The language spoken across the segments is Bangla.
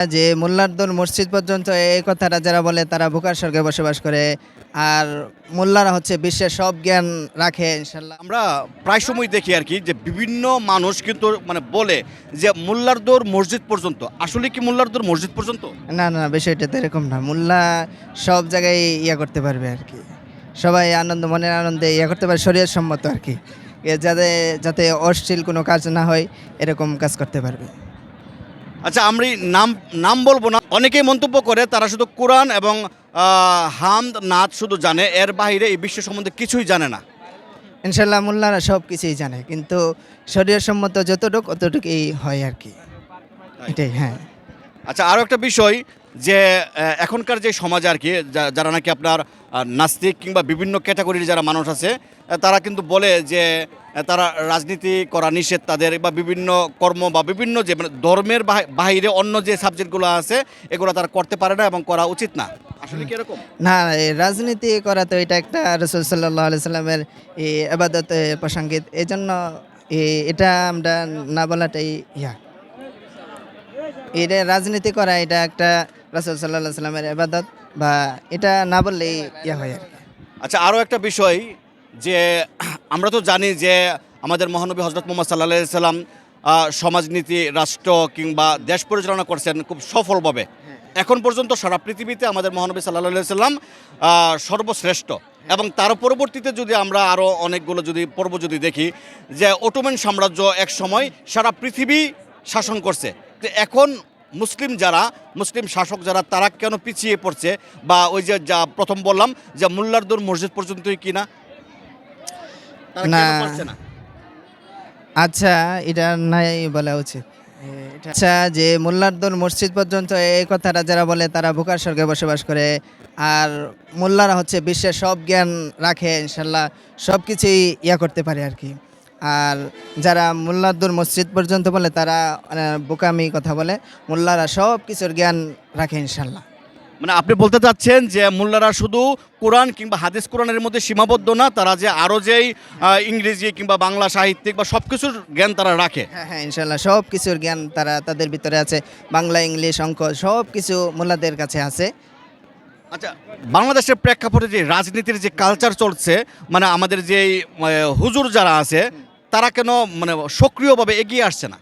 যে মোল্লারদুল মসজিদ পর্যন্ত এই কথাটা যারা বলে তারা বুকার স্বর্গে বসবাস করে। আর মোল্লারা হচ্ছে বিশ্বের সব জ্ঞান রাখে ইনশাল্লাহ আমরা প্রায় সময় দেখি আর কি যে বিভিন্ন মানুষ কিন্তু মানে বলে যে মোল্লারদোর মসজিদ পর্যন্ত। আসলে কি মোল্লারদোর মসজিদ পর্যন্ত? না না বিষয়টা তো এরকম না। মোল্লা সব জায়গায় ইয়া করতে পারবে আর কি। সবাই আনন্দ মনের আনন্দে ইয়া করতে পারে শরীর সম্মত আর কি। যাতে যাতে অশ্লীল কোনো কাজ না হয় এরকম কাজ করতে পারবে। আচ্ছা আমি নাম নাম বলব না। অনেকেই মন্তব্য করে তারা শুধু কোরআন এবং হাম হামদ নাচ শুধু জানে এর বাহিরে এই বিশ্ব সম্বন্ধে কিছুই জানে না। ইনশাল্লাহ মোল্লারা সব কিছুই জানে কিন্তু শরীর সম্মত যতটুক অতটুকুই হয় আর কি। এটাই হ্যাঁ। আচ্ছা আরও একটা বিষয় যে এখনকার যে সমাজে আর কি যারা নাকি আপনার নাস্তিক কিংবা বিভিন্ন ক্যাটাগরির যারা মানুষ আছে তারা কিন্তু বলে যে তারা রাজনীতি করা নিষেধ তাদের বা বিভিন্ন কর্ম বা বিভিন্ন যে মানে ধর্মের বাহি- বাহিরে অন্য যে সাবজেক্টগুলো আছে, এগুলো তারা করতে পারে না এবং করা উচিত না। আসলে না রাজনীতি করা তো এটা একটা রসুল সাল্লাহ সাল্লামের আবাদত প্রসঙ্গিত। এই জন্য এ- এটা আমরা না বলাটাই ইয়া। এটা রাজনীতি করা, এটা একটা রসুল সাল্লাহ সাল্লামের আবাদত বা এটা না বললেই ইয়া হয় আর আচ্ছা আরও একটা বিষয় যে আমরা তো জানি যে আমাদের মহানবী হজরত মোহাম্মদ সাল্লাহ সাল্লাম সমাজনীতি, রাষ্ট্র কিংবা দেশ পরিচালনা করছেন খুব সফলভাবে। এখন পর্যন্ত সারা পৃথিবীতে আমাদের মহানবী সাল্লাহ সাল্লাম সর্বশ্রেষ্ঠ। এবং তার পরবর্তীতে যদি আমরা আরও অনেকগুলো যদি পর্ব যদি দেখি, যে অটোম্যান সাম্রাজ্য এক সময় সারা পৃথিবী শাসন করছে। এখন মুসলিম যারা মুসলিম শাসক যারা তারা কেন পিছিয়ে পড়ছে? বা ওই যে যা প্রথম বললাম যে মোল্লারদুর মসজিদ পর্যন্তই কিনা না। আচ্ছা এটা নাই বলা উচিত। আচ্ছা যে মোল্লারদুল মসজিদ পর্যন্ত এই কথাটা যারা বলে তারা বুকার স্বর্গে বসবাস করে। আর মোল্লারা হচ্ছে বিশ্বের সব জ্ঞান রাখে ইনশাল্লাহ সব কিছুই ইয়া করতে পারে আর কি। আর যারা মোল্লারদুল মসজিদ পর্যন্ত বলে তারা মানে, বোকামি কথা বলে মোল্লারা সব কিছুর জ্ঞান রাখে ইনশাল্লাহ মানে আপনি বলতে চাচ্ছেন যে মোল্লারা শুধু কোরআন কিংবা হাদিস কোরআনের মধ্যে সীমাবদ্ধ না তারা যে আরও যেই ইংরেজি কিংবা বাংলা সাহিত্যিক বা সব কিছুর জ্ঞান তারা রাখে? হ্যাঁ হ্যাঁ ইনশাল্লাহ সব কিছুর জ্ঞান তারা তাদের ভিতরে আছে। বাংলা ইংলিশ অঙ্ক সব কিছু মোল্লাদের কাছে আছে। আচ্ছা বাংলাদেশের প্রেক্ষাপটে যে রাজনীতির যে কালচার চলছে মানে আমাদের যে হুজুর যারা আছে তারা কেন মানে সক্রিয়ভাবে এগিয়ে আসছে না?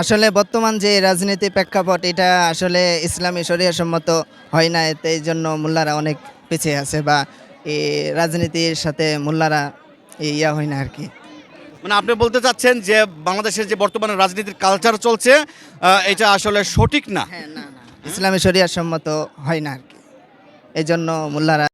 আসলে বর্তমান যে রাজনীতি প্রেক্ষাপট এটা আসলে ইসলামী শরিয়া সম্মত হয় না। এতে এই জন্য মোল্লারা অনেক পিছিয়ে আছে বা এই রাজনীতির সাথে মোল্লারা ইয়া হয় না আর কি মানে আপনি বলতে চাচ্ছেন যে বাংলাদেশের যে বর্তমানে রাজনীতির কালচার চলছে এটা আসলে সঠিক না? ইসলামী শরিয়া সম্মত হয় না আর কি এই জন্য মোল্লারা